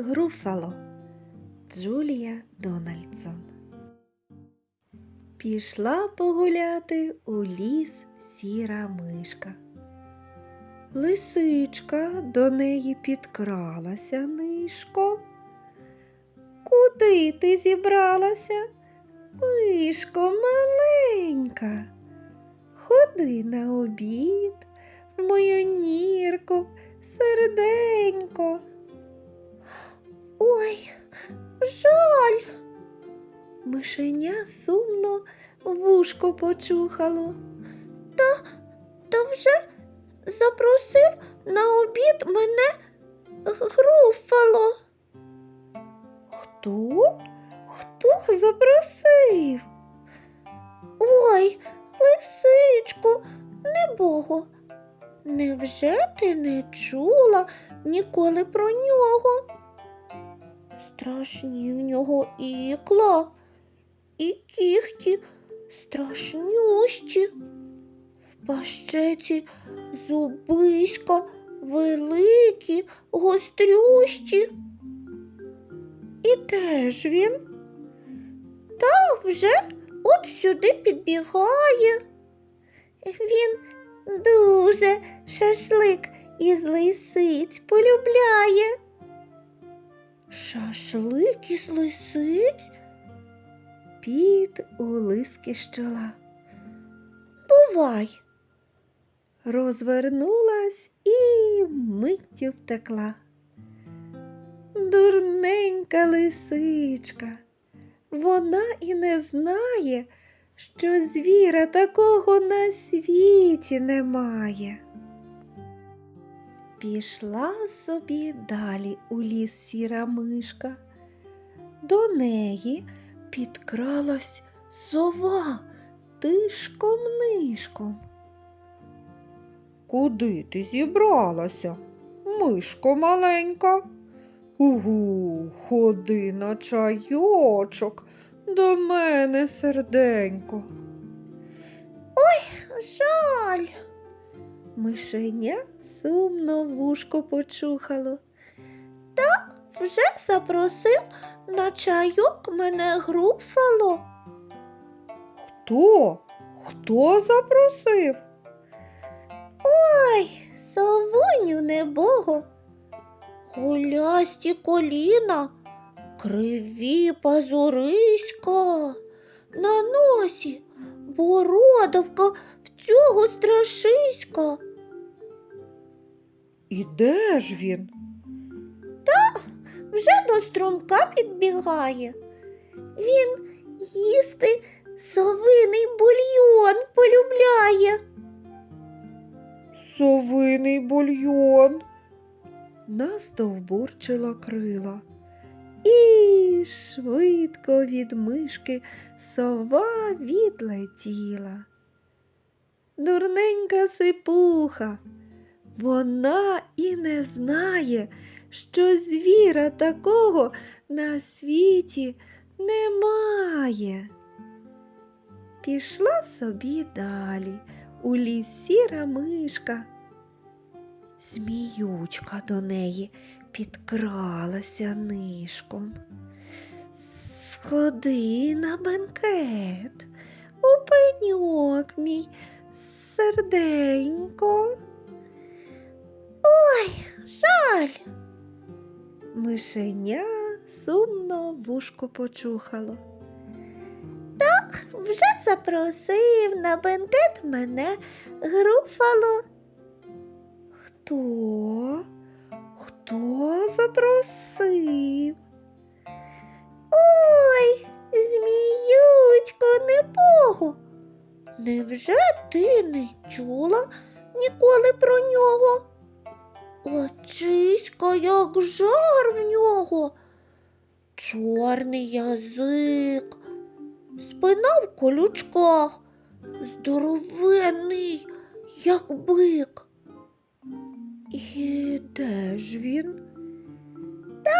Груфало Джулія Дональдсон. Пішла погуляти у ліс сіра мишка. Лисичка до неї підкралася нишком. Куди ти зібралася, мишко маленька? Ходи на обід в мою нірку, серденько. Ой, жаль. Мишеня сумно вушко почухало. Та, та вже запросив на обід мене груфало. Хто? Хто запросив? Ой, лисичко, небого, невже ти не чула ніколи про нього? Страшні в нього ікла і кіхті страшнющі. В пащеці зубиська великі, гострющі. І де ж він? Та вже от сюди підбігає. Він дуже шашлик із лисиць полюбляє. Шашлик із лисиць? Під улиски з чола. Бувай. Розвернулась і миттю втекла. Дурненька лисичка. Вона і не знає, що звіра такого на світі немає. Пішла собі далі у ліс сіра мишка. До неї підкралась сова тишком нишком. Куди ти зібралася, мишко маленька? Угу, ходи на чайочок до мене серденько. Ой, жаль. Мишеня сумно вушко почухало. Та вже запросив на чайок мене груфало. Хто? Хто запросив? Ой, совуню небого. Гулясті коліна, криві пазуриська, на носі бородавка в цього страшиська. І де ж він? Та вже до струмка підбігає. Він їсти совиний бульйон полюбляє. Совиний бульйон. Настовбурчила крила. І швидко від мишки сова відлетіла. Дурненька сипуха, вона і не знає, що звіра такого на світі немає. Пішла собі далі у ліс сіра мишка. Зміючка до неї підкралася нишком. Сходи на бенкет, у пеньок мій серденько. Ой, жаль. Мишеня сумно вушко почухало. Так вже запросив на бенкет мене груфало. Хто? Хто запросив? Ой, зміючко небого. Невже ти не чула ніколи про нього? Очиська, як жар в нього, чорний язик, спина в колючках, здоровенний, як бик. І де ж він? Та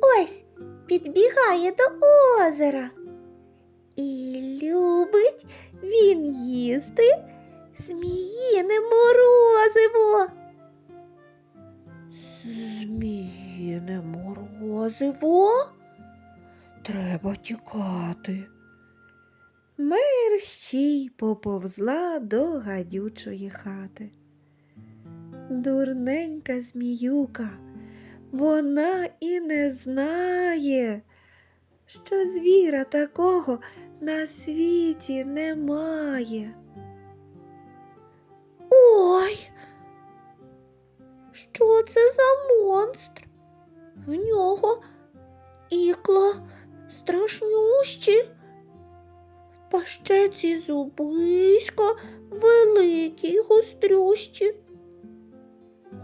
ось підбігає до озера. І любить він їсти зміїне морозиво. Кине морозиво. Треба тікати. Мерщій поповзла до гадючої хати. Дурненька зміюка, вона і не знає, що звіра такого на світі немає. Ой, що це за монстр? В нього. Ікла страшнющі, в пащеці зубисько великі й гострющі,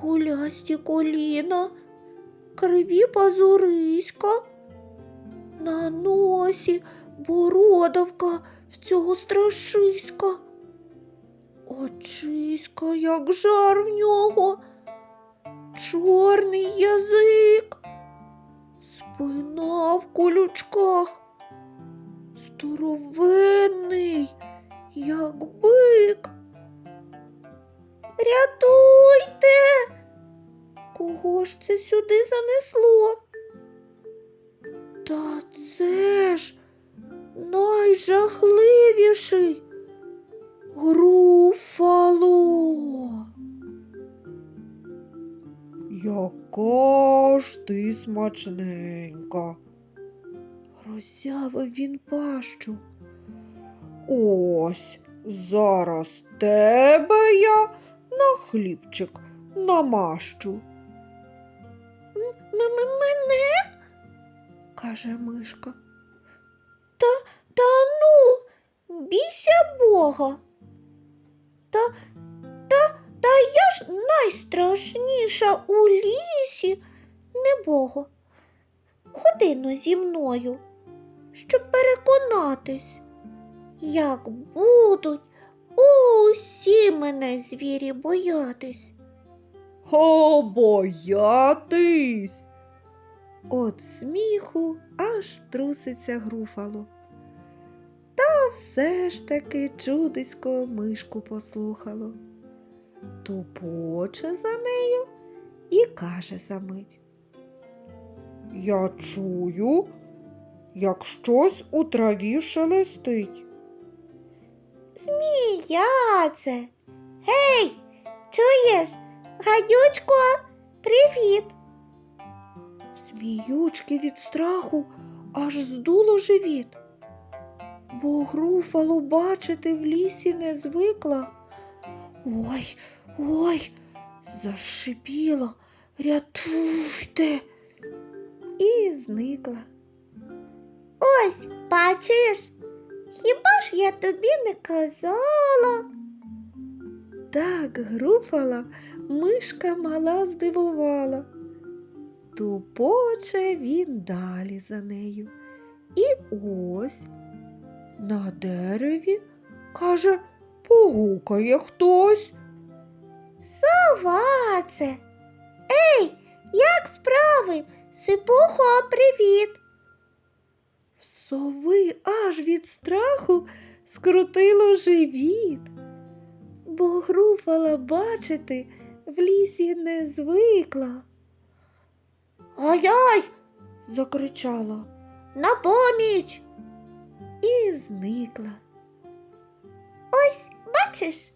гулясті коліна, криві пазуриська, на носі бородавка в цього страшиська. Очиська, як жар в нього, чорний язик, спина в колючках, здоровенний, як бик. Рятуйте, кого ж це сюди занесло? Та це ж найжахливіший Груфало. Яка ж ти смачненька. Роззявив він пащу. Ось зараз тебе я на хлібчик намащу. Мене? каже мишка. Та, та ну, бійся Бога. Та, та, та я ж найстрашніша у лісі, небого. Ходи но зі мною, щоб переконатись, як будуть усі мене звірі боятись. О, боятись. От сміху аж труситься груфало. Та все ж таки чудисько мишку послухало. Тупоче за нею і каже за мить. Я чую, як щось у траві шелестить. Змія це. Гей, чуєш? Гадючко, привіт. Зміючки від страху аж здуло живіт, бо груфало бачити в лісі не звикла. Ой, ой, зашипіла, рятуйте. І зникла. Ось, бачиш, хіба ж я тобі не казала? Так груфала, мишка мала здивувала. Тупоче він далі за нею. І ось на дереві, каже, погукає хтось. Сова це. Ей, як справи? Сипухо, привіт. Сови аж від страху скрутило живіт, бо груфала бачити в лісі не звикла. Ай-ай! закричала. На поміч. І зникла. Ось, бачиш,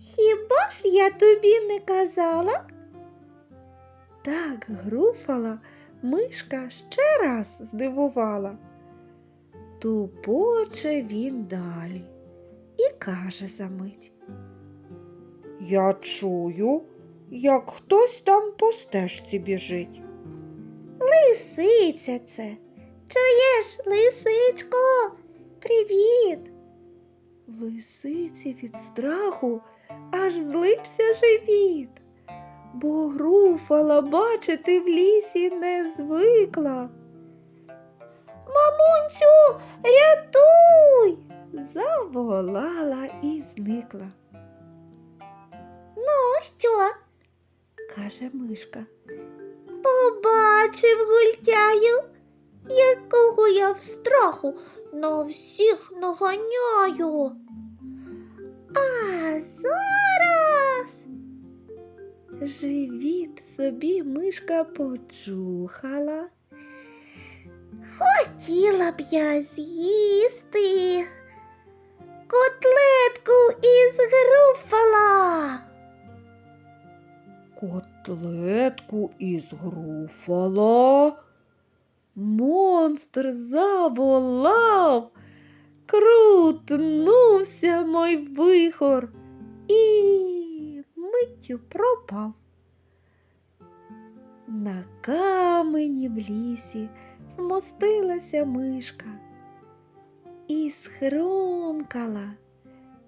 хіба ж я тобі не казала? Так груфала, мишка ще раз здивувала. Тупоче він далі і каже за мить. Я чую, як хтось там по стежці біжить. Лисиця це. Чуєш, лисичко, привіт. Лисиці від страху аж злипся живіт, бо груфала бачити в лісі не звикла. Мамунцю, рятуй. заволала і зникла. Ну, що? каже мишка. Побачив гультяю, якого я в страху на всіх наганяю. А зараз Живіт собі мишка почухала. Хотіла б я з'їсти котлетку із груфала. Котлетку із груфала. Монстр заволав, крутнувся мой вихор миттю пропав. На камені в лісі вмостилася мишка і схрумкала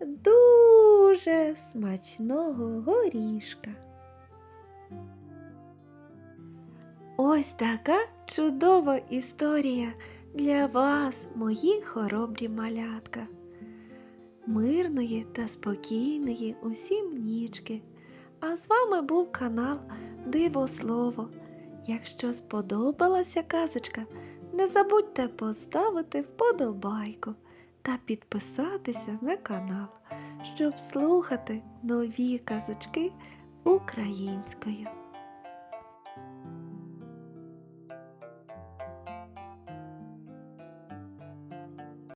дуже смачного горішка. Ось така чудова історія для вас, мої хоробрі малятка. Мирної та спокійної усім нічки. А з вами був канал Диво Слово. Якщо сподобалася казочка, не забудьте поставити вподобайку та підписатися на канал, щоб слухати нові казочки українською.